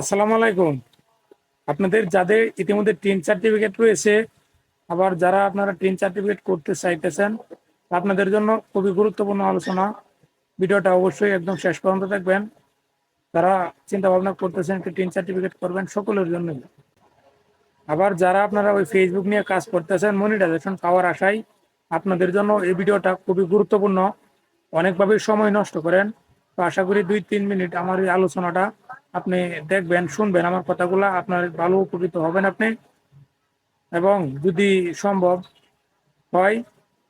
আসসালামু আলাইকুম। আপনাদের যাদের ইতিমধ্যে টিন সার্টিফিকেট রয়েছে, আবার যারা আপনারা টিন সার্টিফিকেট করতে চাইতেছেন, আপনাদের জন্য খুবই গুরুত্বপূর্ণ আলোচনা। ভিডিওটা অবশ্যই একদম শেষ পর্যন্ত দেখবেন। তারা চিন্তা ভাবনা করতেছেন একটি টিন সার্টিফিকেট করবেন, সকলের জন্য। আবার যারা আপনারা ওই ফেসবুক নিয়ে কাজ করতেছেন মনিটাইজেশন পাওয়ার আশায়, আপনাদের জন্য এই ভিডিওটা খুবই গুরুত্বপূর্ণ। অনেকভাবে সময় নষ্ট করেন। তো আশা করি দুই তিন মিনিট আমার এই আলোচনাটা আপনি দেখবেন, শুনবেন আমার কথাগুলো, আপনার ভালো উপকৃত হবেন আপনি। এবং যদি সম্ভব হয়,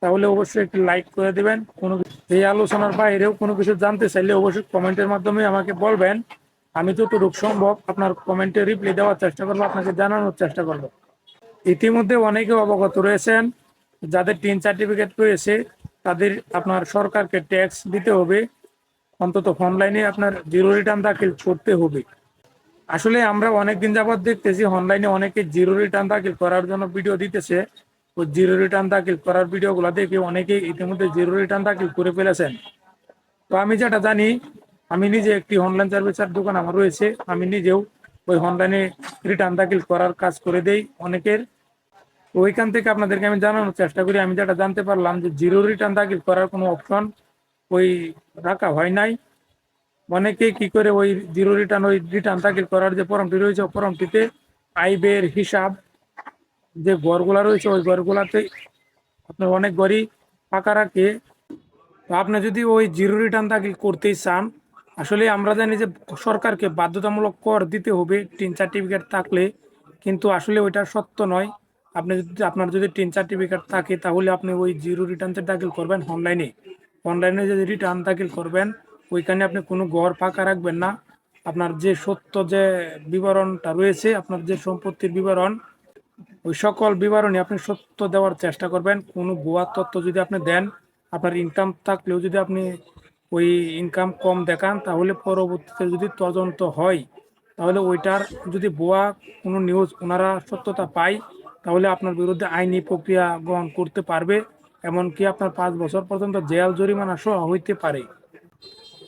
তাহলে অবশ্যই একটি লাইক করে দিবেন। কোনো এই আলোচনার বাইরেও কোনো কিছু জানতে চাইলে অবশ্যই কমেন্টের মাধ্যমে আমাকে বলবেন। আমি যতটুকু সম্ভব আপনার কমেন্টে রিপ্লাই দেওয়ার চেষ্টা করব, আপনাকে জানানোর চেষ্টা করব। ইতিমধ্যে অনেকে অবগত রয়েছেন, যাদের টিন সার্টিফিকেট রয়েছে, তাদের আপনার সরকারকে ট্যাক্স দিতে হবে। অন্তত অনলাইনে আপনার জিরো রিটার্ন দাখিল করতে হবে। আসলে আমরা অনেকদিন যাবত দেখতেছি অনলাইনে অনেকে জিরো রিটার্ন দাখিল করার জন্য ভিডিও দিতেছে। ওই জিরো রিটার্ন দাখিল করার ভিডিও ভিডিওগুলো দেখে অনেকে ইতিমধ্যে জিরো রিটার্ন দাখিল করে ফেলেছেন। তো আমি যেটা জানি, আমি নিজে একটি অনলাইন সার্ভিসের দোকান আমার রয়েছে। আমি নিজেও ওই অনলাইনে রিটার্ন দাখিল করার কাজ করে দেই অনেকের। ওইখান থেকে আপনাদেরকে আমি জানানোর চেষ্টা করি। আমি যেটা জানতে পারলাম যে জিরো রিটার্ন দাখিল করার কোনো অপশন ওই রাখা হয় নাই। অনেকে কি করে ওই জিরো রিটার্ন ওই রিটার্ন দাখিল করার যে ফর্মটি রয়েছে ফর্মটিতে আইবের হিসাব যে ঘরগুলা রয়েছে, ওই ঘরগুলাতে আপনার অনেক ঘরই ফাঁকা রাখে। তো আপনি যদি ওই জিরো রিটার্ন দাখিল করতেই চান, আসলে আমরা জানি যে সরকারকে বাধ্যতামূলক কর দিতে হবে টিন সার্টিফিকেট থাকলে। কিন্তু আসলে ওইটা সত্য নয়। আপনি যদি, আপনার যদি টিন সার্টিফিকেট থাকে, তাহলে আপনি ওই জিরো রিটার্নটা দাখিল করবেন অনলাইনে অনলাইনে যদি রিটার্ন দাখিল করবেন, ওইখানে আপনি কোনো ঘর ফাঁকা রাখবেন না। আপনার যে সত্য যে বিবরণটা রয়েছে, আপনার যে সম্পত্তির বিবরণ, ওই সকল বিবরণী আপনি সত্য দেওয়ার চেষ্টা করবেন। কোনো ভুয়া তথ্য যদি আপনি দেন, আপনার ইনকাম থাকলেও যদি আপনি ওই ইনকাম কম দেখান, তাহলে পরবর্তীতে যদি তদন্ত হয়, তাহলে ওইটার যদি ভুয়া কোনো নিউজ ওনারা সত্যতা পায়, তাহলে আপনার বিরুদ্ধে আইনি প্রক্রিয়া গ্রহণ করতে পারবে। এমনকি আপনার পাঁচ বছর পর্যন্ত জেল জরিমানা সহ হইতে পারে।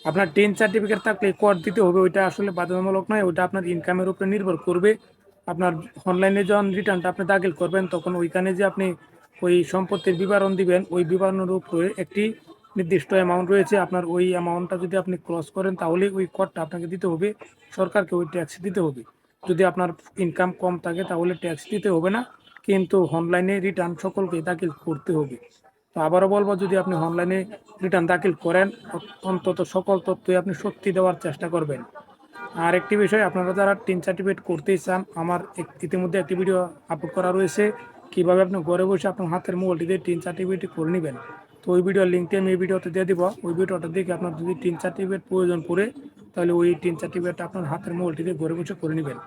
আপনার টেন সার্টিফিকেট থাকলে কর দিতে হবে, ওইটা আসলে বাধ্যতামূলক নয়, ওইটা আপনার ইনকামের উপরে নির্ভর করবে। আপনার অনলাইনে যখন রিটার্নটা আপনি দাখিল করবেন, তখন ওইখানে যে আপনি ওই সম্পত্তির বিবরণ দিবেন, ওই বিবরণের উপরে একটি নির্দিষ্ট অ্যামাউন্ট রয়েছে। আপনার ওই অ্যামাউন্টটা যদি আপনি ক্রস করেন, তাহলে ওই করটা আপনাকে দিতে হবে। সরকারকে ওই ট্যাক্স দিতে হবে। যদি আপনার ইনকাম কম থাকে, তাহলে ট্যাক্স দিতে হবে না, কিন্তু অনলাইনে রিটার্ন সকলকে দাখিল করতে হবে। তো আবারও বলব, যদি আপনি অনলাইনে রিটার্ন দাখিল করেন, অন্তত সকল তথ্যই আপনি সত্যি দেওয়ার চেষ্টা করবেন। আর একটি বিষয়, আপনারা যারা টিন সার্টিফিকেট করতেই চান, আমার ইতিমধ্যে একটি ভিডিও আপলোড করা রয়েছে, কীভাবে আপনি ঘরে বসে আপনার হাতের মোবাইলটি দিয়ে টিন সার্টিফিকেট করে নেবেন। তো ওই ভিডিওর লিঙ্কটি আমি এই ভিডিওতে দিয়ে দিব, ওই ভিডিওটা দেখে আপনার যদি টিন সার্টিফিকেট প্রয়োজন পড়ে, তাহলে ওই টিন সার্টিফিকেটটা আপনার হাতের মোবাইলটি দিয়ে ঘরে বসে করে নেবেন।